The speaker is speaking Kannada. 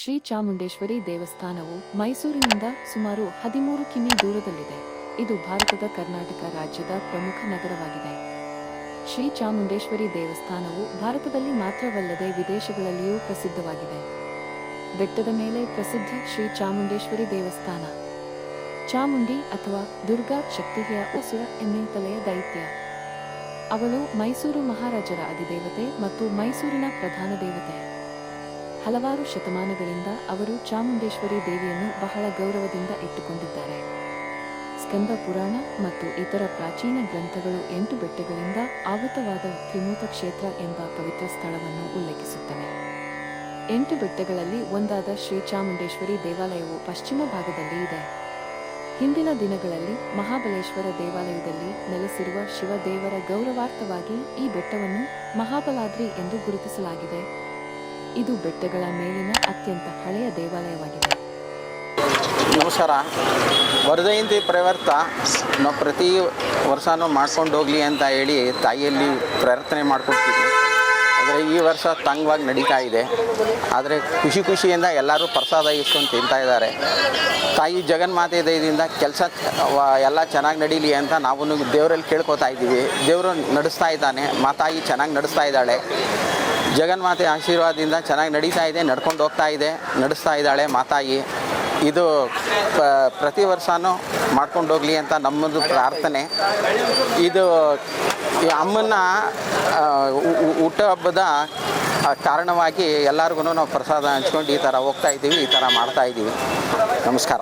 ಶ್ರೀ ಚಾಮುಂಡೇಶ್ವರಿ ದೇವಸ್ಥಾನವು ಮೈಸೂರಿನಿಂದ ಸುಮಾರು ಹದಿಮೂರು ಕಿಮಿ ದೂರದಲ್ಲಿದೆ. ಇದು ಭಾರತದ ಕರ್ನಾಟಕ ರಾಜ್ಯದ ಪ್ರಮುಖ ನಗರವಾಗಿದೆ. ಶ್ರೀ ಚಾಮುಂಡೇಶ್ವರಿ ದೇವಸ್ಥಾನವು ಭಾರತದಲ್ಲಿ ಮಾತ್ರವಲ್ಲದೆ ವಿದೇಶಗಳಲ್ಲಿಯೂ ಪ್ರಸಿದ್ಧವಾಗಿದೆ. ಬೆಟ್ಟದ ಮೇಲೆ ಪ್ರಸಿದ್ಧ ಶ್ರೀ ಚಾಮುಂಡೇಶ್ವರಿ ದೇವಸ್ಥಾನ. ಚಾಮುಂಡಿ ಅಥವಾ ದುರ್ಗಾ ಶಕ್ತಿಯ ಉಸುರ ಎಮ್ಮೆ ತಲೆಯ ದೈತ್ಯ. ಅವಳು ಮೈಸೂರು ಮಹಾರಾಜರ ಅಧಿದೇವತೆ ಮತ್ತು ಮೈಸೂರಿನ ಪ್ರಧಾನ ದೇವತೆ. ಹಲವಾರು ಶತಮಾನಗಳಿಂದ ಅವರು ಚಾಮುಂಡೇಶ್ವರಿ ದೇವಿಯನ್ನು ಬಹಳ ಗೌರವದಿಂದ ಇಟ್ಟುಕೊಂಡಿದ್ದಾರೆ. ಸ್ಕಂದ ಪುರಾಣ ಮತ್ತು ಇತರ ಪ್ರಾಚೀನ ಗ್ರಂಥಗಳು ಎಂಟು ಬೆಟ್ಟಗಳಿಂದ ಆವೃತವಾದ ತ್ರಿಮೂತ ಕ್ಷೇತ್ರ ಎಂಬ ಪವಿತ್ರ ಸ್ಥಳವನ್ನು ಉಲ್ಲೇಖಿಸುತ್ತವೆ. ಎಂಟು ಬೆಟ್ಟಗಳಲ್ಲಿ ಒಂದಾದ ಶ್ರೀ ಚಾಮುಂಡೇಶ್ವರಿ ದೇವಾಲಯವು ಪಶ್ಚಿಮ ಭಾಗದಲ್ಲಿ ಇದೆ. ಹಿಂದಿನ ದಿನಗಳಲ್ಲಿ ಮಹಾಬಲೇಶ್ವರ ದೇವಾಲಯದಲ್ಲಿ ನೆಲೆಸಿರುವ ಶಿವದೇವರ ಗೌರವಾರ್ಥವಾಗಿ ಈ ಬೆಟ್ಟವನ್ನು ಮಹಾಬಲಾದ್ರಿ ಎಂದು ಗುರುತಿಸಲಾಗಿದೆ. ಇದು ಬೆಟ್ಟಗಳ ಮೇಲಿನ ಅತ್ಯಂತ ಹಳೆಯ ದೇವಾಲಯವಾಗಿದೆ. ನಮಸ್ಕಾರ. ವರದಯಂತಿ ಪ್ರವರ್ತ ನಾವು ಪ್ರತಿ ವರ್ಷನೂ ಮಾಡ್ಕೊಂಡು ಹೋಗಲಿ ಅಂತ ಹೇಳಿ ತಾಯಿಯಲ್ಲಿ ಪ್ರಾರ್ಥನೆ ಮಾಡ್ಕೊಡ್ತೀವಿ. ಈ ವರ್ಷ ತಂಗವಾಗಿ ನಡೀತಾ ಇದೆ. ಆದರೆ ಖುಷಿ ಖುಷಿಯಿಂದ ಎಲ್ಲರೂ ಪ್ರಸಾದ ಇಸ್ಕೊಂಡು ತಿಂತಾ ಇದ್ದಾರೆ. ತಾಯಿ ಜಗನ್ಮಾತೆ ದಯದಿಂದ ಕೆಲಸ ಎಲ್ಲ ಚೆನ್ನಾಗಿ ನಡೀಲಿ ಅಂತ ನಾವು ದೇವರಲ್ಲಿ ಕೇಳ್ಕೊತಾ ಇದ್ದೀವಿ. ದೇವರು ನಡೆಸ್ತಾ ಇದ್ದಾನೆ ಮಾತಾಯಿ ಚೆನ್ನಾಗಿ ನಡೆಸ್ತಾ ಇದ್ದಾಳೆ. ಜಗನ್ಮಾತೆ ಆಶೀರ್ವಾದದಿಂದ ಚೆನ್ನಾಗಿ ನಡೀತಾ ಇದೆ, ನಡ್ಕೊಂಡು ಹೋಗ್ತಾ ಇದೆ, ನಡೆಸ್ತಾ ಇದ್ದಾಳೆ ಮಾತಾಯಿ ಇದು ಪ್ರತಿ ವರ್ಷನೂ ಮಾಡ್ಕೊಂಡು ಹೋಗಲಿ ಅಂತ ನಮ್ಮದು ಪ್ರಾರ್ಥನೆ. ಇದು, ಈ ಅಮ್ಮನ ಹಬ್ಬದ ಕಾರಣವಾಗಿ ಎಲ್ಲರಿಗೂ ನಾವು ಪ್ರಸಾದ ಹಂಚ್ಕೊಂಡು ಈ ಥರ ಹೋಗ್ತಾ ಇದ್ದೀವಿ ಈ ಥರ ಮಾಡ್ತಾ ಇದ್ದೀವಿ ನಮಸ್ಕಾರ.